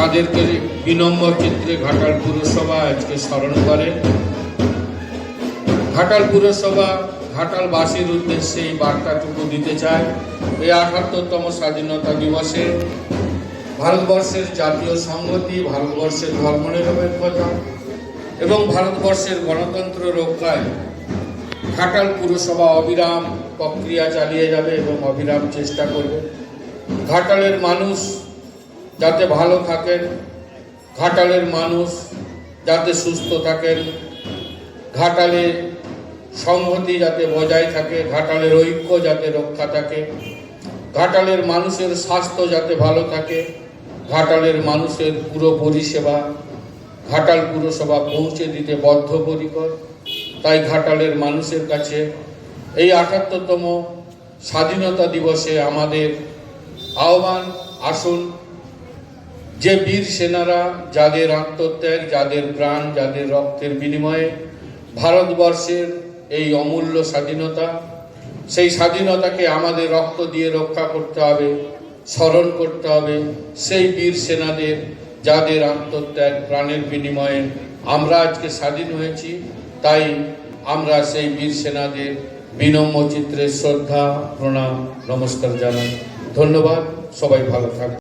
তাদেরকে বিনম্র চিত্রে ঘাটাল পুরসভা আজকে স্মরণ করে। ঘাটাল পুরসভা ঘাটালবাসীর উদ্দেশ্যে এই বার্তাটুকু দিতে চায়। এই আঠাত্তরতম স্বাধীনতা দিবসে ভারতবর্ষের জাতীয় সংহতি, ভারতবর্ষের ধর্মনিরপেক্ষতা এবং ভারতবর্ষের গণতন্ত্র রক্ষায় ঘাটাল পুরসভা অবিরাম প্রক্রিয়া চালিয়ে যাবে এবং অবিরাম চেষ্টা করবে। ঘাটালের মানুষ যাতে ভালো থাকেন, ঘাটালের মানুষ যাতে সুস্থ থাকেন, ঘাটালে সংহতি যাতে বজায় থাকে, ঘাটালের ঐক্য যাতে রক্ষা থাকে, ঘাটালের মানুষের স্বাস্থ্য যাতে ভালো থাকে, ঘাটালের মানুষের পুরো পরিষেবা, ঘাটাল পুরসভা পৌঁছে দিতে বদ্ধপরিকর। তাই ঘাটালের মানুষের কাছে এই আটাত্তরতম স্বাধীনতা দিবসে আমাদের আহ্বান, আসুন যে বীর সেনারা যাদের আত্মত্যাগ, যাদের প্রাণ, যাদের রক্তের বিনিময়ে ভারতবর্ষের এই অমূল্য স্বাধীনতা, সেই স্বাধীনতাকে আমাদের রক্ত দিয়ে রক্ষা করতে হবে, স্মরণ করতে হবে সেই বীর সেনাদের যাদের আত্মত্যাগ প্রাণের বিনিময়ে আমরা আজকে স্বাধীন হয়েছি। তাই আমরা সেই বীর সেনাদের বিনম্র চিত্রে শ্রদ্ধা, প্রণাম, নমস্কার জানাই। ধন্যবাদ, সবাই ভালো থাকবে